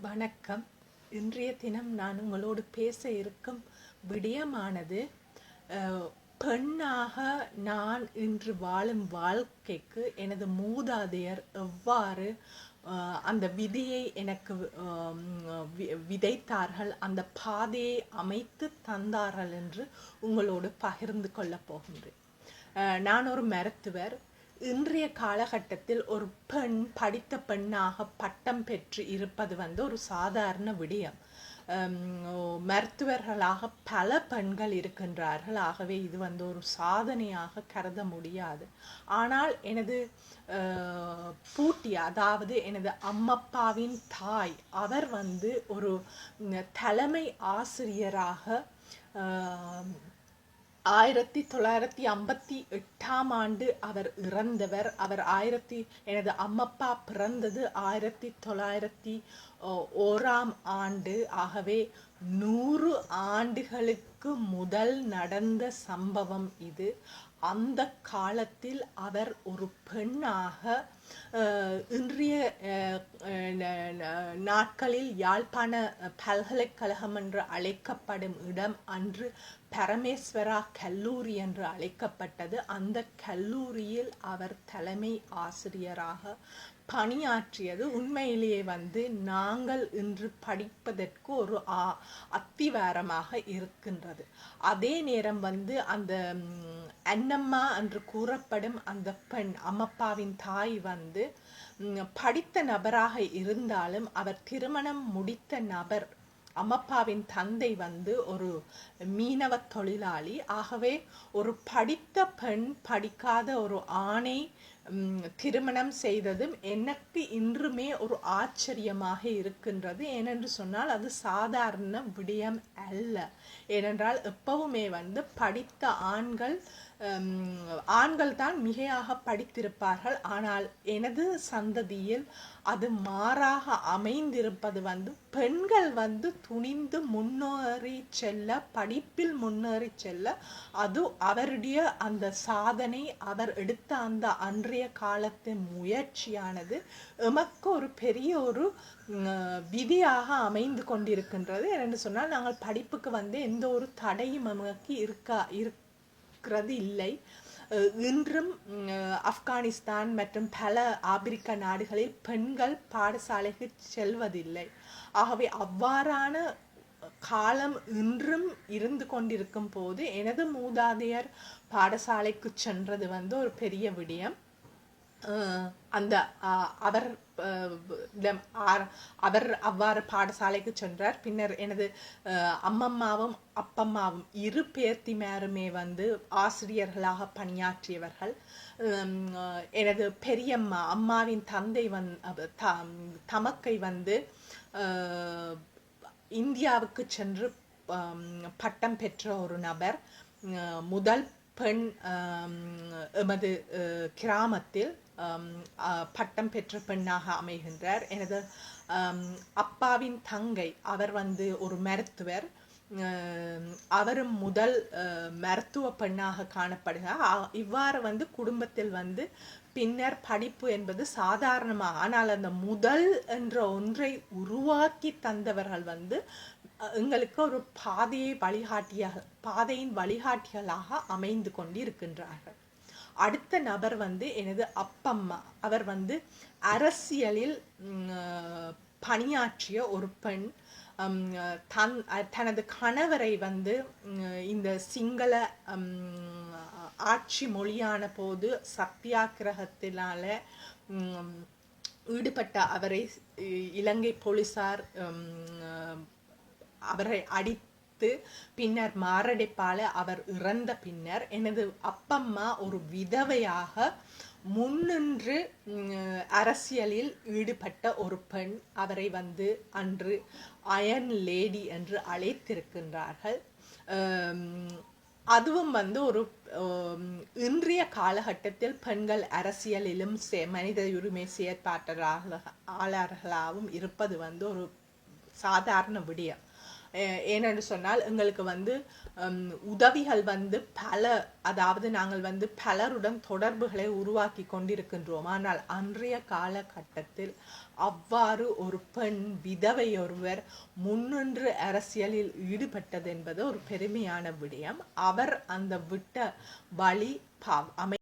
வணக்கம். இன்றைய தினம் நான் உங்களோடு பேச இருக்கும் விடயமானது பெண்ணாக நான் இன்று வாழும் வாழ்க்கைக்கு எனது மூதாதையர் எவ்வாறு அந்த விதியை எனக்கு வி- விதைத்தார்கள் அந்த பாதையை அமைத்து தந்தார்கள் என்று உங்களோடு பகிர்ந்து கொள்ளப் போகின்றேன். நான் ஒரு மருத்துவர். இன்றைய காலகட்டத்தில் ஒரு பெண் படித்த பெண்ணாக பட்டம் பெற்று இருப்பது வந்து ஒரு சாதாரண விடயம். மருத்துவர்களாக பல பெண்கள் இருக்கின்றார்கள். ஆகவே இது வந்து ஒரு சாதனையாக கருத முடியாது. ஆனால் எனது பூட்டி அதாவது எனது அம்மப்பாவின் தாய் அவர் வந்து ஒரு தலைமை ஆசிரியராக ஆயிரத்தி தொள்ளாயிரத்தி ஐம்பத்தி எட்டாம் ஆண்டு அவர் இறந்தவர். அவர் ஆயிரத்தி எனது அம்மப்பா பிறந்தது ஆயிரத்தி தொள்ளாயிரத்தி ஓராம் ஆண்டு ஆகவே நூறு ஆண்டுகளுக்கு முதல் நடந்த சம்பவம் இது. அந்த காலத்தில் அவர் ஒரு பெண்ணாக இன்றைய நாட்களில் யாழ்ப்பாண பல்கலைக்கழகம் என்று அழைக்கப்படும் இடம் அன்று பரமேஸ்வரா கல்லூரி என்று அழைக்கப்பட்டது. அந்த கல்லூரியில் அவர் தலைமை ஆசிரியராக பணியாற்றியது. உண்மையிலேயே வந்து நாங்கள் இன்று படிப்பதற்கு ஒரு ஆ- அத்திவாரமாக இருக்கின்றது. அதே நேரம் வந்து அந்த அன்னம்மா என்று கூறப்படும் அந்த பெண் அம்மப்பாவின் தாய் வந்து படித்த நபராக இருந்தாலும் அவர் திருமணம் முடித்த நபர் அம்மப்பாவின் தந்தை வந்து ஒரு மீனவ தொழிலாளி. ஆகவே ஒரு படித்த பெண் படிக்காத ஒரு ஆணை திருமணம் செய்ததும் எனக்கு இன்றுமே ஒரு ஆச்சரியமாக இருக்கின்றது. ஏனென்று சொன்னால் அது சாதாரண விடயம் அல்ல. ஏனென்றால் எப்பவுமே வந்து படித்த ஆண்கள் ஆண்கள் தான் மிகையாக படித்திருப்பார்கள். ஆனால் எனது சந்ததியில் அது மாறாக அமைந்திருப்பது வந்து பெண்கள் வந்து துணிந்து முன்னேறி செல்ல படிப்பில் முன்னேறி செல்ல அது அவருடைய அந்த சாதனை அவர் எடுத்த அந்த அன்று இன்றைய காலத்து முயற்சியானது எமக்கு ஒரு பெரிய ஒரு விதியாக அமைந்து கொண்டிருக்கின்றது. என்று சொன்னால் நாங்கள் படிப்புக்கு வந்து எந்த ஒரு தடையும் எமக்கு இருக்கா இருக்கிறது இல்லை. இன்றும் ஆப்கானிஸ்தான் மற்றும் பல ஆப்பிரிக்க நாடுகளில் பெண்கள் பாடசாலைக்கு செல்வதில்லை. ஆகவே அவ்வாறான காலம் இன்றும் இருந்து கொண்டிருக்கும் போது எனது மூதாதையர் பாடசாலைக்கு சென்றது வந்து ஒரு பெரிய விடயம். அந்த அவர் அவர் அவ்வாறு பாடசாலைக்கு சென்றார். பின்னர் எனது அம்மம்மாவும் அப்பம்மாவும் இரு பேர்த்திமாருமே வந்து ஆசிரியர்களாக பணியாற்றியவர்கள். எனது பெரியம்மா அம்மாவின் தந்தை வந் த- தமக்கை வந்து இந்தியாவுக்கு சென்று பட்டம் பெற்ற ஒரு நபர். முதல் பெண் எமது கிராமத்தில் Um, uh, பட்டம் பெற்ற பெண்ணாக அமைகின்றார். எனது um, அப்பாவின் தங்கை அவர் வந்து ஒரு மருத்துவர். Um, அவரும் முதல் uh, மருத்துவ பெண்ணாக காணப்படுகிறார். இவ்வாறு வந்து குடும்பத்தில் வந்து பின்னர் படிப்பு என்பது சாதாரணமாக ஆனால் அந்த முதல் என்ற ஒன்றை உருவாக்கி தந்தவர்கள் வந்து எங்களுக்கு ஒரு பாதையை வழிகாட்டிய பாதையின் வழிகாட்டிகளாக அமைந்து கொண்டு இருக்கின்றார்கள் அடுத்த நபர் வந்து எனது அப்பம்மா. அவர் வந்து அரசியலில் பணியாற்றிய ஒரு பெண். தன் தனது கணவரை வந்து இந்த சிங்கள ஆட்சி மொழியான போது சத்தியாகிரகத்தினால ஈடுபட்ட அவரை இலங்கை போலீசார் அவரை அடி அடித்து பின்னர் மாரடைப்பால் அவர் இறந்த பின்னர் எனது அப்பம்மா ஒரு விதவையாக முன்னின்று அரசியலில் ஈடுபட்ட ஒரு பெண் அவரை வந்து அன்று அயன் லேடி என்று அழைத்திருக்கின்றார்கள். அதுவும் வந்து ஒரு இன்றைய காலகட்டத்தில் பெண்கள் அரசியலிலும் சே- மனித உரிமை செயற்பாட்டாளர்களாகவும் இருப்பது வந்து ஒரு சாதாரண விடயம். ஏனென்று சொன்னால் எங்களுக்கு வந்து உதவிகள் வந்து பல அதாவது நாங்கள் வந்து பலருடன் தொடர்புகளை உருவாக்கி கொண்டிருக்கின்றோம். ஆனால் அன்றைய காலகட்டத்தில் அவ்வாறு ஒரு பெண் விதவை ஒருவர் முன்னின்று அரசியலில் ஈடுபட்டது என்பது ஒரு பெருமையான விடயம். அவர் அந்த விட்ட வழி பா அமை